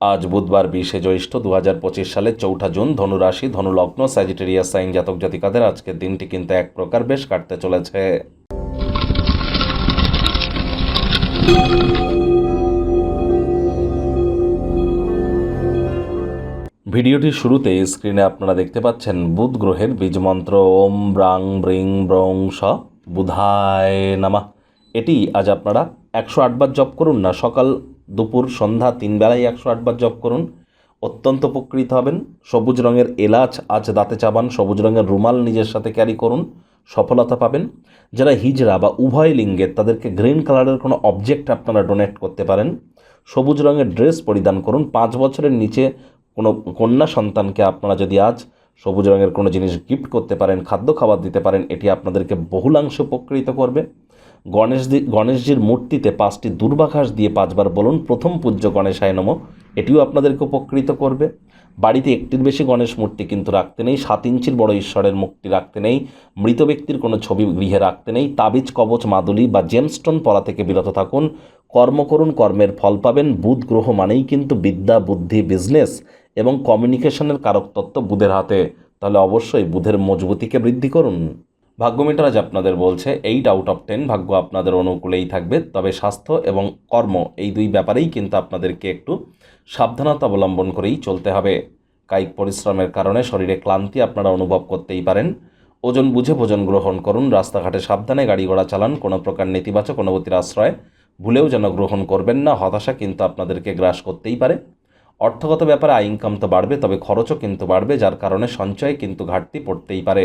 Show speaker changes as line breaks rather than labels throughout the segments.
আজ বুধবার বিশে জ্যৈষ্ঠ দু হাজার পঁচিশ সালের চৌঠা জুন ধনুরাশি, ধনুলগ্ন, স্যাজিটেরিয়াস, সাইন জাতক জাতিকাদের আজকের দিনটি কিন্তু এক প্রকার বেশ কাটতে চলেছে। ভিডিওটির শুরুতে স্ক্রিনে আপনারা দেখতে পাচ্ছেন বুধ গ্রহের বীজমন্ত্র ওম ব্রাং ব্রিং ব্রং স, বুধায় নামা। এটি আজ আপনারা একশো আটবার জপ করুন না, সকাল দুপুর সন্ধ্যা তিন বেলায় একশো আটবার জপ করুন। অত্যন্ত উপকৃত হবেন। সবুজ রঙের এলাচ, আজ দাঁতে চাবান সবুজ রঙের রুমাল নিজের সাথে ক্যারি করুন। সফলতা পাবেন। যারা হিজড়া বা উভয় লিঙ্গের তাদেরকে গ্রিন কালারের কোনো অবজেক্ট আপনারা ডোনেট করতে পারেন। সবুজ রঙের ড্রেস পরিধান করুন। পাঁচ বছরের নিচে কোনো কন্যা সন্তানকে আপনারা যদি আজ সবুজ রঙের কোনো জিনিস গিফট করতে পারেন, খাদ্য খাবার দিতে পারেন, এটি আপনাদেরকে বহুলাংশে উপকৃত করবে। গণেশজি গণেশজির মূর্তিতে পাঁচটি দুর্বাঘাস দিয়ে পাঁচবার বলুন, প্রথম পূজ্য গণেশায় নম। এটিও আপনাদেরকে উপকৃত করবে। বাড়িতে একটির বেশি গণেশ মূর্তি কিন্তু রাখতে নেই, সাত ইঞ্চির বড় ঈশ্বরের মূর্তি রাখতে নেই, মৃত ব্যক্তির কোনো ছবি গৃহে রাখতে নেই, তাবিজ, কবচ, মাদুলি বা জেমস্টোন পরা থেকে বিরত থাকুন। কর্ম করুন, কর্মের ফল পাবেন, বুধ গ্রহ মানেই কিন্তু বিদ্যা, বুদ্ধি বিজনেস এবং কমিউনিকেশনের কারক তত্ত্ব বুধের হাতে। তাহলে অবশ্যই বুধের মজবুতিকে বৃদ্ধি করুন। ভাগ্যমিটার আজ আপনাদের বলছে এইট আউট অফ টেন ভাগ্য আপনাদের অনুকূলেই থাকবে। তবে স্বাস্থ্য এবং কর্ম এই দুই ব্যাপারেই কিন্তু আপনাদেরকে একটু সাবধানতা অবলম্বন করেই চলতে হবে। কায়িক পরিশ্রমের কারণে শরীরে ক্লান্তি আপনারা অনুভব করতেই পারেন। ওজন বুঝে ভোজন গ্রহণ করুন, রাস্তাঘাটে সাবধানে গাড়ি ঘোড়া চালান, কোনো প্রকার নেতিবাচক অনুভূতির আশ্রয় ভুলেও যেন গ্রহণ করবেন না, হতাশা কিন্তু আপনাদেরকে গ্রাস করতেই পারে। অর্থগত ব্যাপারে আয় ইনকাম তো বাড়বে, তবে খরচও কিন্তু বাড়বে, যার কারণে সঞ্চয়ে কিন্তু ঘাটতি পড়তেই পারে।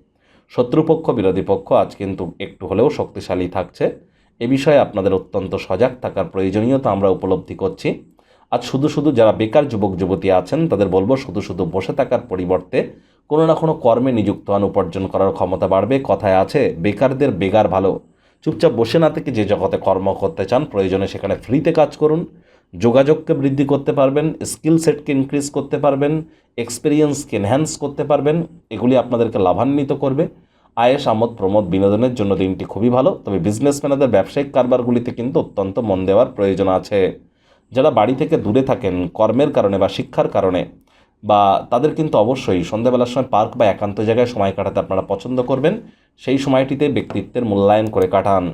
শত্রুপক্ষ, বিরোধী পক্ষ আজ কিন্তু একটু হলেও শক্তিশালী থাকছে। এ বিষয়ে আপনাদের অত্যন্ত সজাগ থাকার প্রয়োজনীয়তা আমরা উপলব্ধি করছি। আজ শুধু শুধু যারা বেকার যুবক, যুবতী আছেন, তাদের বলব শুধু শুধু বসে থাকার পরিবর্তে কোনো না কোনো কর্মে নিযুক্ত হন, উপার্জন করার ক্ষমতা বাড়বে, কথায় আছে, বেকারদের বেগার ভালো। চুপচাপ বসে না থেকে যে জগতে কর্ম করতে চান, প্রয়োজনে সেখানে ফ্রিতে কাজ করুন। যোগাযোগকে বৃদ্ধি করতে পারবেন স্কিল সেটকে ইনক্রিজ করতে পারবেন এক্সপিরিয়েন্সকে এনহ্যান্স করতে পারবেন, এগুলি আপনাদেরকে লাভান্বিত করবে। আয়েস আমোদ, প্রমোদ বিনোদনের জন্য দিনটি খুবই ভালো, তবে বিজনেসম্যানদের ব্যবসায়িক কারবারগুলিতে কিন্তু অত্যন্ত মন দেওয়ার প্রয়োজন আছে। যারা বাড়ি থেকে দূরে থাকেন, কর্মের কারণে বা শিক্ষার কারণে, বা তাদের কিন্তু অবশ্যই সন্ধ্যাবেলার সময় পার্ক বা একান্ত জায়গায় সময় কাটাতে আপনারা পছন্দ করবেন, সেই সময়টিতে ব্যক্তিত্বের মূল্যায়ন করে কাটান।